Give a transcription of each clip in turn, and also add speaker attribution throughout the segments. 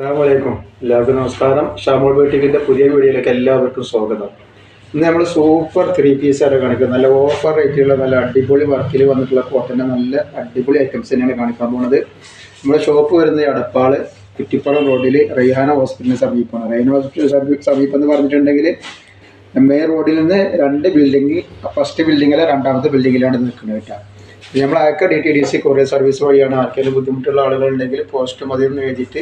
Speaker 1: അസ്സാമലൈക്കും എല്ലാവർക്കും നമസ്കാരം. ഷാമോൾ ബേട്ടിക്കിന്റെ പുതിയ വീഡിയോയിലേക്ക് എല്ലാവർക്കും സ്വാഗതം. ഇന്ന് നമ്മൾ സൂപ്പർ ത്രീ പീസ് ആണ് കാണിക്കുന്നത്. നല്ല ഓഫർ റേറ്റിലുള്ള നല്ല അടിപൊളി വർക്കിൽ വന്നിട്ടുള്ള കോട്ടന്റെ നല്ല അടിപൊളി ഐറ്റംസ് തന്നെയാണ് കാണിക്കാൻ പോകുന്നത്. നമ്മുടെ ഷോപ്പ് വരുന്നത് അടപ്പാൾ കുറ്റിപ്പുറം റോഡിൽ റെയ്ഹാന ഹോസ്പിറ്റലിന് സമീപമാണ്. റെയ്ഹാന ഹോസ്പിറ്റൽ സമീ- സമീപം എന്ന് പറഞ്ഞിട്ടുണ്ടെങ്കിൽ മെയിൻ റോഡിൽ നിന്ന് രണ്ട് ബിൽഡിംഗ് ഫസ്റ്റ് ബിൽഡിങ്ങിലെ രണ്ടാമത്തെ ബിൽഡിങ്ങിലാണ് നിൽക്കുന്നത് കേട്ടോ. നമ്മൾ അയക്ക D T D C courier service വഴിയാണ് ആർക്കെങ്കിലും ബുദ്ധിമുട്ടുള്ള ആളുകളുണ്ടെങ്കിൽ പോസ്റ്റ് മതി എന്ന് എഴുതിയിട്ട്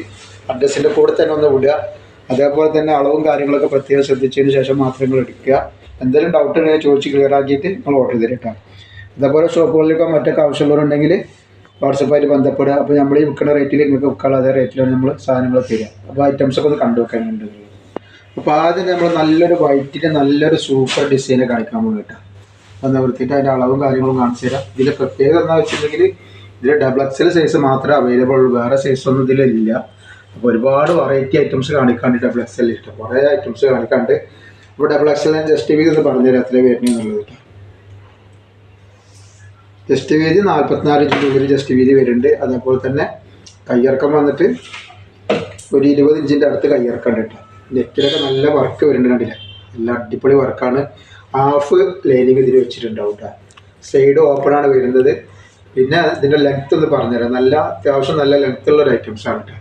Speaker 1: അഡ്രസ്സിന്റെ കൂടെ തന്നെ ഒന്ന് വിടുക. അതേപോലെ തന്നെ അളവും കാര്യങ്ങളൊക്കെ പ്രത്യേകം ശ്രദ്ധിച്ചതിന് ശേഷം മാത്രം നിങ്ങൾ എടുക്കുക. എന്തെങ്കിലും ഡൗട്ട് ഉണ്ടെങ്കിൽ ചോദിച്ച് ക്ലിയർ ആക്കിയിട്ട് നിങ്ങൾ ഓർഡർ ചെയ്തിട്ടാ അതേപോലെ ഷോപ്പുകളിലൊക്കെ മറ്റൊക്കെ ആവശ്യമുള്ളവരുണ്ടെങ്കിൽ വാട്സപ്പായിട്ട് ബന്ധപ്പെടുക. അപ്പോൾ നമ്മൾ ഈ വിൽക്കുന്ന റേറ്റിൽ നിങ്ങൾക്ക് വിൽക്കാനുള്ള അതേ റേറ്റിലാണ് നമ്മൾ സാധനങ്ങൾ തരിക. അപ്പോൾ ഐറ്റംസ് ഒക്കെ ഒന്ന് കണ്ടു വെക്കാനുണ്ട് അപ്പോൾ ആദ്യം നമ്മൾ നല്ലൊരു വൈറ്റിന്റെ നല്ലൊരു സൂപ്പർ ഡിസൈനെ കാണിക്കാൻ പോകും നിവൃത്തിയിട്ട് അതിന്റെ അളവും കാര്യങ്ങളും കാണിച്ചു തരാം. ഇതിൽ പ്രത്യേകത എന്താ വെച്ചിട്ടുണ്ടെങ്കിൽ ഇതിൽ ഡബിൾ എക്സൽ സൈസ് മാത്രമേ അവൈലബിൾ ഉള്ളൂ. വേറെ സൈസ് ഒന്നും ഇതിലില്ല അപ്പോൾ ഒരുപാട് വെറൈറ്റി ഐറ്റംസ് കാണിക്കാണ്ട് ഡബിൾ എക്സൽ ഇഷ്ടം കുറേ ഐറ്റംസ് കാണിക്കാണ്ട് അപ്പോൾ ഡബിൾ എക്സൽ ഞാൻ ജസ്റ്റ് വീതി ഒന്ന് പറഞ്ഞുതരാം എത്ര എന്നുള്ളത് കേട്ടോ ജസ്റ്റ് വീതി നാൽപ്പത്തിനാല് ഇഞ്ചിന്റെ ജസ്റ്റ് വീതി വരുന്നുണ്ട്. അതേപോലെ തന്നെ കയ്യിറക്കം വന്നിട്ട് ഒരു ഇരുപത് ഇഞ്ചിന്റെ അടുത്ത് കയ്യിറക്കം ഉണ്ട് കേട്ടോ നെറ്റിലൊക്കെ നല്ല വർക്ക് വരുന്നുണ്ട് കണ്ടില്ലേ? നല്ല അടിപൊളി വർക്കാണ് ഹാഫ് ലൈനിങ് ഇതിൽ വെച്ചിട്ടുണ്ടാവും കേട്ടോ സൈഡ് ആണ് വരുന്നത്. പിന്നെ ഇതിന്റെ ലെങ്ത്ത് ഒന്ന് പറഞ്ഞുതരാം. നല്ല അത്യാവശ്യം നല്ല ലെങ്ത് ഉള്ള ഒരു ഐറ്റംസ് ആണ് കേട്ടോ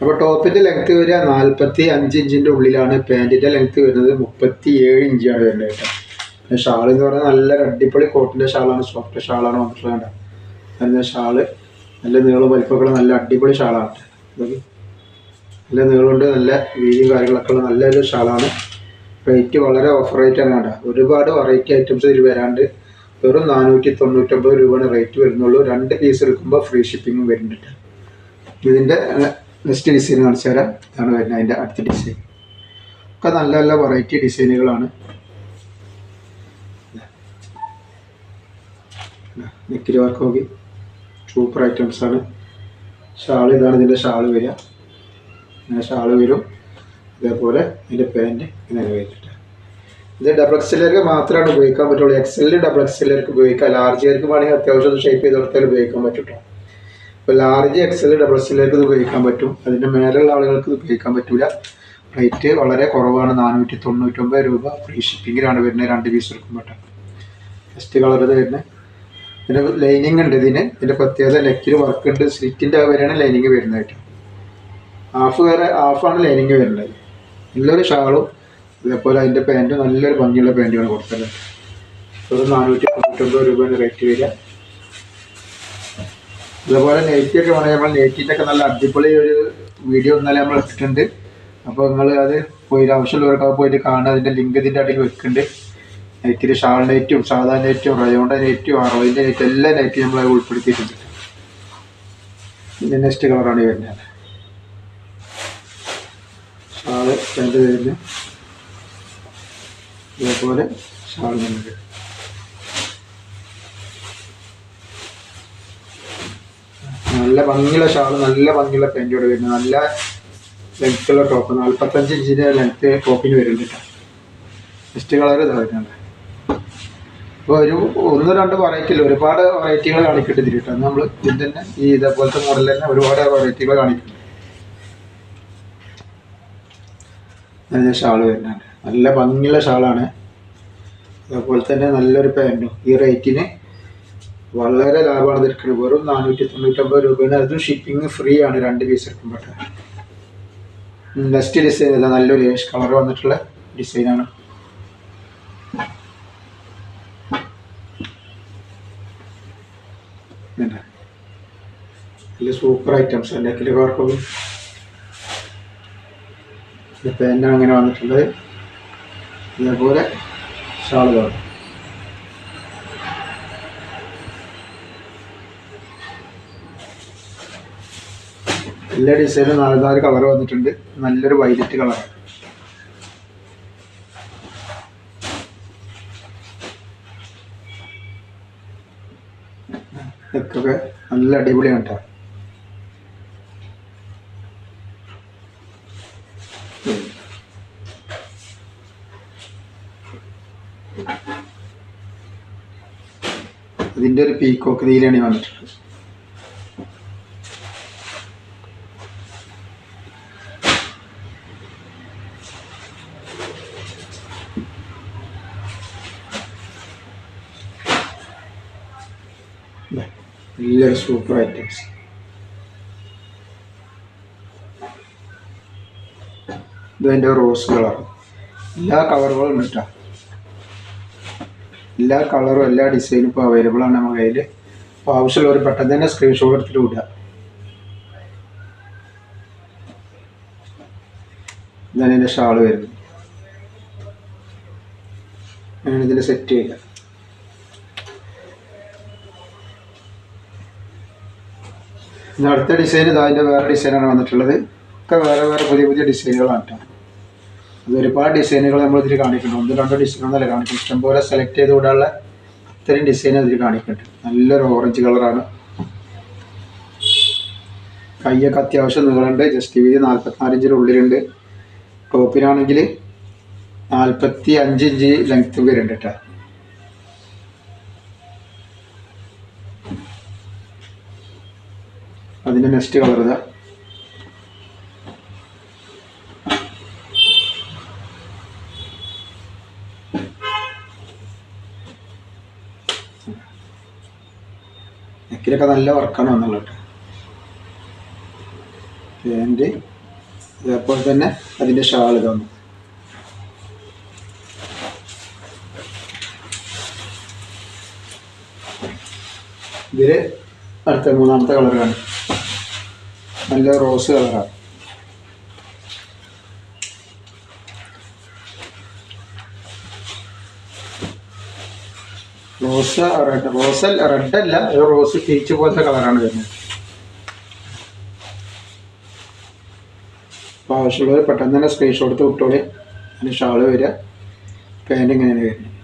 Speaker 1: അപ്പോൾ ടോപ്പിന്റെ ലെങ്ത്ത് വരിക നാൽപ്പത്തി അഞ്ച് ഇഞ്ചിന്റെ ഉള്ളിലാണ് പാന്റിന്റെ ലെങ്ത്ത് വരുന്നത് മുപ്പത്തി ഏഴ് ഇഞ്ചാണ് വരുന്നത് കേട്ടോ പിന്നെ ഷാൾ എന്ന് പറഞ്ഞാൽ നല്ല അടിപൊളി കോട്ടിന്റെ ഷാളാണ് സോഫ്റ്റ് ഷാളാണ് വന്നിട്ടുള്ളത് നല്ല ഷാൾ നല്ല നീളം വലിപ്പമൊക്കെ നല്ല അടിപൊളി ഷാളാണ് നല്ല നീളമുണ്ട് നല്ല വീതിയും കാര്യങ്ങളൊക്കെ ഉള്ള നല്ലൊരു ഷാളാണ് റേറ്റ് വളരെ ഓഫർ റേറ്റ് ആണ് കേട്ടോ ഒരുപാട് വെറൈറ്റി ഐറ്റംസ് ഇതിൽ വരാണ്ട് വെറും നാനൂറ്റി തൊണ്ണൂറ്റൊമ്പത് രൂപയാണ് റേറ്റ് വരുന്നുള്ളൂ. രണ്ട് പീസ് എടുക്കുമ്പോൾ ഫ്രീ ഷിപ്പിങ്ങും വരുന്നുണ്ട്. ഇതിന്റെ നെക്സ്റ്റ് ഡിസൈൻ കാണിച്ചു തരാം. ഇതാണ് വരുന്നത് അതിന്റെ അടുത്ത ഡിസൈൻ ഒക്കെ നല്ല നല്ല വെറൈറ്റി ഡിസൈനുകളാണ് നെക്കിരി വർക്ക് നോക്കി. സൂപ്പർ ഐറ്റംസ് ആണ്. ഷാൾ ഇതാണ് ഇതിന്റെ ഷാൾ വരിക. ഇങ്ങനെ ഷാൾ വരും. അതേപോലെ ഇതിന്റെ പാന്റ് ഇങ്ങനെ വെച്ചിട്ട് ഇത് ഡബിൾ എക്സലർക്ക് മാത്രമാണ് ഉപയോഗിക്കാൻ പറ്റുള്ളൂ. എക്സലിൽ ഡബിൾ എക്സലർക്ക് ഉപയോഗിക്കാം. ലാർജുകാർക്ക് വേണമെങ്കിൽ അത്യാവശ്യം ഷേപ്പ് ചെയ്ത് കൊടുത്താൽ ഉപയോഗിക്കാൻ പറ്റും ഇപ്പോൾ ലാർജ് എക്സൽ ഡബിൾ എക്സലർക്ക് ഇത് ഉപയോഗിക്കാൻ പറ്റും. അതിന്റെ മേലുള്ള ആളുകൾക്ക് ഇത് ഉപയോഗിക്കാൻ പറ്റില്ല റേറ്റ് വളരെ കുറവാണ്. നാനൂറ്റി തൊണ്ണൂറ്റൊമ്പത് രൂപ ഫ്രീ ഷിപ്പിങ്ങിലാണ് വരുന്നത്. രണ്ട് പീസ് എടുക്കുമ്പോൾ ഫസ്റ്റ് കളർ ഇത് വരുന്നത്. ലൈനിങ് ഉണ്ട് ഇതിന്. ഇതിന്റെ പ്രത്യേകത ലെക്കിൽ വർക്ക് ഉണ്ട്. സ്ലിറ്റിന്റെ വരെയാണ് ലൈനിങ് വരുന്നതായിട്ട് ഹാഫ് വരെ ഹാഫാണ് ലൈനിങ് വരുന്നത്. നല്ലൊരു ഷാളും ഇതേപോലെ അതിന്റെ പാന്റ് നല്ലൊരു ഭംഗിയുള്ള പാന്റുമാണ് കൊടുത്തത് ഒരു നാനൂറ്റി തൊണ്ണൂറ്റൊമ്പത് രൂപയാണ് റേറ്റ് വരിക. ഇതേപോലെ നെറ്റിയൊക്കെ ഒക്കെ വേണമെങ്കിൽ നമ്മൾ നെയ്റ്റിന്റെ ഒക്കെ നല്ല അടിപൊളി ഒരു വീഡിയോ ഇന്നലെ നമ്മൾ ഇട്ടിട്ടുണ്ട് അപ്പോൾ നിങ്ങൾ അത് പോയി ആവശ്യമുള്ളവർക്കൊക്കെ പോയിട്ട് കാണുക. അതിന്റെ ലിങ്ക് ഇതിന്റെ അടിയിൽ വെക്കുന്നുണ്ട്. നെറ്റിൽ ഷാൾ നെറ്റും സാധാ നെറ്റും റയോണ്ട നെറ്റും അറോയിന്റെ നെറ്റും എല്ലാ നെറ്റും നമ്മൾ ഉൾപ്പെടുത്തിയിട്ടുണ്ട്. ഇതിന്റെ നെക്സ്റ്റ് കളറാണ് വരുന്നത്. ഷാൾ രണ്ട് വരുന്നത് ഇതേപോലെ ഷാൾ നല്ല ഭംഗിയുള്ള ഷാൾ നല്ല ഭംഗിയുള്ള പെയിന്റോട് വരുന്നത് നല്ല ലെങ്ത്തുള്ള ടോപ്പ് നാൽപ്പത്തഞ്ച് ഇഞ്ചിന്റെ ലെങ്ത്ത് ടോപ്പിന് വരുന്നുണ്ട് കേട്ടോ നെക്സ്റ്റ് കളർ ഇതാ വരുന്നുണ്ട് അപ്പോൾ ഒരു ഒന്ന് രണ്ട് വെറൈറ്റിയിൽ ഒരുപാട് വെറൈറ്റികൾ കാണിക്കട്ടെ ഇതിലിട്ടോ നമ്മൾ ഇതിൽ തന്നെ ഈ ഇതേപോലത്തെ മോഡൽ തന്നെ ഒരുപാട് വെറൈറ്റികൾ കാണിക്കുന്നുണ്ട് അതിന്റെ ഷാൾ വരുന്നുണ്ട്. നല്ല ഭംഗിയുള്ള ഷാളാണ്. അതുപോലെ തന്നെ നല്ലൊരു പാന്റും ഈ റേറ്റിന് വളരെ ലാഭമാണ് എടുക്കുന്നത്. വെറും നാനൂറ്റി തൊണ്ണൂറ്റൊമ്പത് രൂപയാണ്. അതും ഷിപ്പിംഗ് ഫ്രീ ആണ് രണ്ട് പീസ് എടുക്കുമ്പോൾ നെക്സ്റ്റ് ഡിസൈൻ ഇതാ. നല്ലൊരു ഏഷ് കളർ വന്നിട്ടുള്ള ഡിസൈനാണ്. നല്ല സൂപ്പർ ഐറ്റംസ് നെക്കിൽ കവർക്കും പാന്റാണ് അങ്ങനെ വന്നിട്ടുള്ളത്? ഇതേപോലെ ഷാളുകൾ. എല്ലാ ഡിസൈനും നാല് നാല് കളർ വന്നിട്ടുണ്ട്. നല്ലൊരു വൈലറ്റ് കളറാണ്. ഇതൊക്കെ നല്ല അടിപൊളിയാണ് കേട്ടോ. പീക്കോക്ക് നീലണി വന്നിട്ടുണ്ട് നല്ലൊരു സൂപ്പർ ഐറ്റംസ് ഇതിന്റെ റോസ് കളർ എല്ലാ കളറുകളും ഇട്ടാണ് എല്ലാ കളറും എല്ലാ ഡിസൈനും ഇപ്പോൾ അവൈലബിൾ ആണ് നമ്മുടെ കയ്യിൽ അപ്പോൾ ആവശ്യമുള്ളവർ പെട്ടെന്ന് തന്നെ സ്ക്രീൻഷോട്ട് എടുത്തിട്ട് വിടുക. ഇതാണ് എന്റെ ഷാൾ വരുന്നത്. ഞാൻ സെറ്റ് ചെയ്യുക ഇനി അടുത്ത ഡിസൈൻ ഇതാ അതിന്റെ വേറെ ഡിസൈനാണ് വന്നിട്ടുള്ളത്. ഒക്കെ വേറെ വേറെ പുതിയ പുതിയ ഡിസൈനുകളാണ് കേട്ടോ. അത് ഒരുപാട് ഡിസൈനുകൾ നമ്മൾ ഇതിൽ കാണിക്കുന്നുണ്ട്. ഒന്ന് രണ്ടോ ഡിസൈൻ ഒന്നല്ല കാണിക്കും ഇഷ്ടംപോലെ സെലക്ട് ചെയ്ത് വിടാനുള്ള ഇത്രയും ഡിസൈൻ അതിൽ കാണിക്കുന്നുണ്ട്. നല്ലൊരു ഓറഞ്ച് കളറാണ് കയ്യൊക്കെ അത്യാവശ്യം നീളുണ്ട്. ജസ്റ്റ് വീതി നാൽപ്പത്തിനാലിഞ്ചിന്റെ ഉള്ളിലുണ്ട്. ടോപ്പിനാണെങ്കിൽ നാൽപ്പത്തി അഞ്ച് ഇഞ്ച് ലെങ്ത്ത് വരുന്നുണ്ട് കേട്ടോ അതിന്റെ നെക്സ്റ്റ് കളർ ഇതാ. നെക്കിലൊക്കെ നല്ല വർക്കാണ് വന്നുള്ളത് പാന്റ് അതേപോലെ തന്നെ അതിന്റെ ഷാൾ തന്നു ഇതിൽ അടുത്ത മൂന്നാമത്തെ കളറാണ്. നല്ല റോസ് കളറാണ്. റോസ് റെഡ് റോസ് റെഡ് അല്ല ഒരു റോസ് പീച്ച് പോലത്തെ കളറാണ് വരുന്നത്. അപ്പോൾ ആവശ്യമുള്ളവർ പെട്ടെന്ന് തന്നെ സ്ക്രീൻഷോട്ട് എടുത്ത് വിട്ടോളി. അതിന് ഷാൾ വരിക. പാന്റ് ഇങ്ങനെയാണ് വരുന്നത്.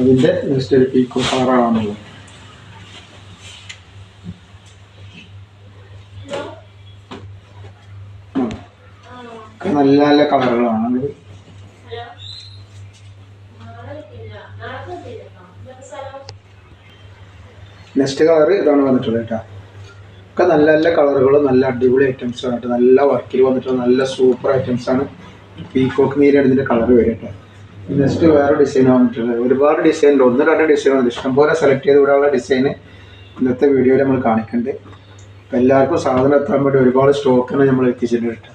Speaker 1: അതിന്റെ നെക്സ്റ്റ് ഒരു പീക്കോ കളറാണുള്ളത് ഒക്കെ നല്ല നല്ല കളറുകളാണ്. നെക്സ്റ്റ് കളർ ഇതാണ് വന്നിട്ടുള്ളത് കേട്ടോ. ഒക്കെ നല്ല നല്ല കളറുകളും നല്ല അടിപൊളി ഐറ്റംസ് ആണ് കേട്ടോ. നല്ല വർക്കിൽ വന്നിട്ടുള്ള നല്ല സൂപ്പർ ഐറ്റംസ് ആണ്. പീക്കോക്ക് നീരാണ് ഇതിന്റെ കളർ വരും കേട്ടോ. നെക്സ്റ്റ് വേറെ ഡിസൈൻ വന്നിട്ടുള്ളത്. ഒരുപാട് ഡിസൈൻ ഉണ്ട്. ഒന്ന് രണ്ട് ഡിസൈൻ വന്നിട്ട് ഇഷ്ടംപോലെ സെലക്ട് ചെയ്ത് ഇവിടെയുള്ള ഡിസൈൻ ഇന്നത്തെ വീഡിയോയിൽ നമ്മൾ കാണിക്കുന്നുണ്ട് അപ്പം എല്ലാവർക്കും സാധനം എത്താൻ വേണ്ടി ഒരുപാട് സ്റ്റോക്കാണ് നമ്മൾ എത്തിച്ചിട്ടുണ്ട് കേട്ടോ.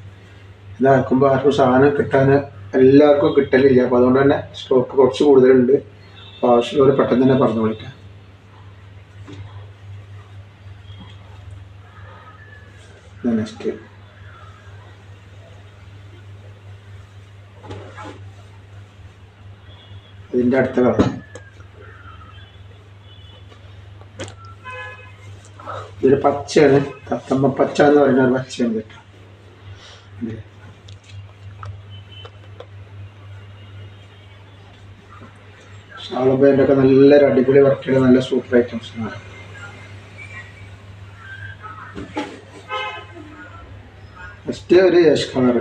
Speaker 1: ഇതാക്കുമ്പോൾ ആർക്കും സാധനം കിട്ടാൻ എല്ലാവർക്കും കിട്ടലില്ല. അപ്പോൾ അതുകൊണ്ട് തന്നെ സ്റ്റോക്ക് കുറച്ച് കൂടുതലുണ്ട്. അപ്പോൾ ആവശ്യമുള്ളവർ പെട്ടെന്ന് തന്നെ പറഞ്ഞു വിളിക്കാം. നെക്സ്റ്റ് അതിന്റെ അടുത്ത കളർ. ഇതൊരു പച്ചയാണ്. തത്തമ്മ പച്ച എന്ന് പറയുന്ന ഒരു പച്ചയാണ് കേട്ടോ. ഷാളും ഒക്കെ നല്ലൊരു അടിപൊളി വർക്ക് ചെയ്ത നല്ല സൂപ്പർ ഐറ്റംസ് ആണ്. ഫസ്റ്റ് ഒരു യഷ് കളർ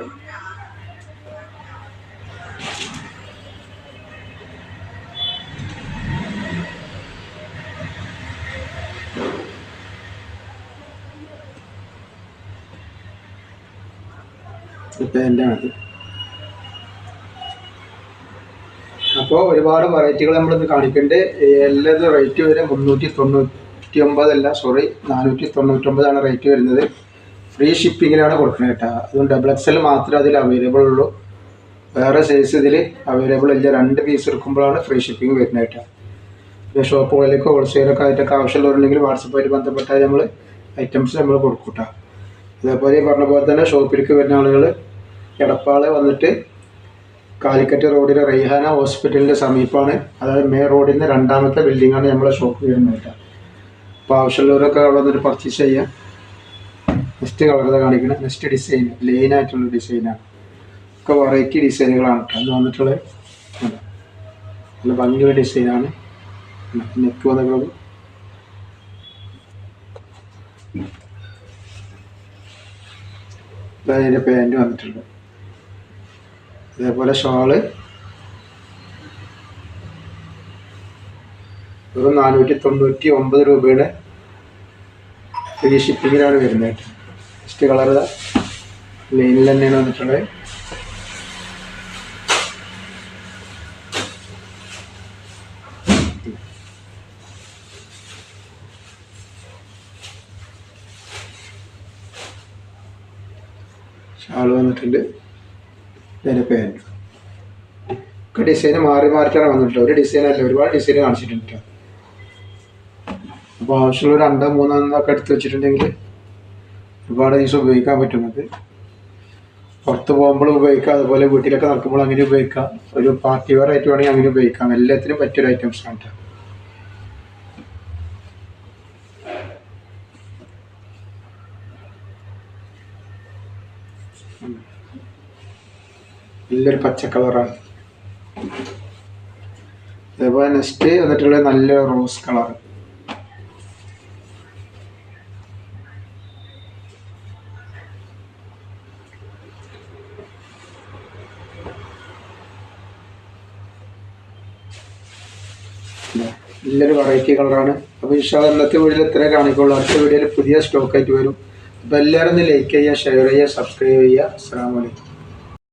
Speaker 1: പാന്റാണത് അപ്പോൾ ഒരുപാട് വെറൈറ്റികൾ നമ്മളിന്ന് കാണിക്കുന്നുണ്ട് എല്ലാ റേറ്റ് വരെ മുന്നൂറ്റി തൊണ്ണൂറ്റി ഒമ്പതല്ല സോറി നാനൂറ്റി തൊണ്ണൂറ്റൊമ്പതാണ് റേറ്റ് വരുന്നത്. ഫ്രീ ഷിപ്പിങ്ങിലാണ് കൊടുക്കുന്നത് കേട്ടോ. അതുകൊണ്ട് ഡബിൾ എക്സൽ മാത്രമേ അതിൽ അവൈലബിൾ ഉള്ളൂ. വേറെ സൈസ് ഇതിൽ അവൈലബിൾ ഇല്ല. രണ്ട് പീസ് എടുക്കുമ്പോഴാണ് ഫ്രീ ഷിപ്പിംഗ് വരുന്നത് കേട്ടോ. പിന്നെ ഷോപ്പുകളിലേക്ക് ഹോൾസെയിലൊക്കെ ആയിട്ടൊക്കെ ആവശ്യമുള്ളവരുണ്ടെങ്കിൽ വാട്സപ്പായിട്ട് ബന്ധപ്പെട്ടാൽ നമ്മൾ ഐറ്റംസ് നമ്മൾ കൊടുക്കും കേട്ടോ. അതേപോലെ പറഞ്ഞ പോലെ തന്നെ ഷോപ്പിലേക്ക് വരുന്ന ആളുകൾ എടപ്പാൾ വന്നിട്ട് കാലിക്കറ്റ് റോഡിലെ റെയ്ഹാന ഹോസ്പിറ്റലിന്റെ സമീപമാണ്. അതായത് മേ റോഡിന്റെ നിന്ന് രണ്ടാമത്തെ ബിൽഡിങ്ങാണ് നമ്മളെ ഷോപ്പ് വരുന്നത് അപ്പോൾ ആവശ്യമുള്ളവരൊക്കെ അവിടെ വന്നിട്ട് പർച്ചേസ് ചെയ്യാം. നെക്സ്റ്റ് കളർ കാണിക്കണം. നെക്സ്റ്റ് ഡിസൈൻ ലൈൻ ആയിട്ടുള്ള ഡിസൈനാണ് ഒക്കെ വെറൈറ്റി ഡിസൈനുകളാണ് അത് വന്നിട്ടുള്ളത്. നല്ല ഭംഗിയുള്ള ഡിസൈനാണ് നെക്ക് വന്നിട്ടുള്ളത്. അതിന്റെ പാന്റ് വന്നിട്ടുണ്ട് ഇതേപോലെ ഷോൾ. വെറും നാനൂറ്റി തൊണ്ണൂറ്റി ഒമ്പത് രൂപയുടെ ഫ്രീ ഷിപ്പിങ്ങിനാണ് വരുന്നത് ഫസ്റ്റ് കളർ ലൈനിൽ തന്നെയാണ് വന്നിട്ടുള്ളത്. ഷാൾ വന്നിട്ടുണ്ട്. ഇതിന്റെ പാന്റ് ഒക്കെ ഡിസൈൻ മാറി മാറിയിട്ടാണ് വന്നിട്ടുള്ളത്. ഒരു ഡിസൈൻ അല്ല ഒരുപാട് ഡിസൈൻ കാണിച്ചിട്ടുണ്ട്. ട്ടോ. അപ്പോൾ ആവശ്യമുള്ള രണ്ടോ മൂന്നോ എന്നൊക്കെ എടുത്ത് വെച്ചിട്ടുണ്ടെങ്കിൽ ഒരുപാട് ദിവസം ഉപയോഗിക്കാൻ പറ്റുന്നത് പുറത്ത് പോകുമ്പോൾ ഉപയോഗിക്കാം അതുപോലെ വീട്ടിലൊക്കെ നടക്കുമ്പോൾ അങ്ങനെ ഉപയോഗിക്കാം. ഒരു പാർട്ടി വെയർ ആയിട്ട് വേണമെങ്കിൽ അങ്ങനെ ഉപയോഗിക്കാം. എല്ലാത്തിനും പറ്റിയൊരു ഐറ്റംസ് ആണ് നല്ലൊരു പച്ച കളറാണ്. അതേപോലെ നെക്സ്റ്റ് വന്നിട്ടുള്ള നല്ല റോസ് കളർ. നല്ലൊരു വെറൈറ്റി കളറാണ്. അപ്പോൾ ഇൻഷാ ഇന്നത്തെ വീഡിയോയിൽ ഇത്രേ കാണിക്കുള്ളൂ. അടുത്ത വീഡിയോയിൽ പുതിയ സ്റ്റോക്കായിട്ട് വരും. അപ്പോൾ എല്ലാവരും ഒന്ന് ലൈക്ക് ചെയ്യുക ഷെയർ ചെയ്യുക സബ്സ്ക്രൈബ് ചെയ്യുക. അസ്സാം വലൈക്കും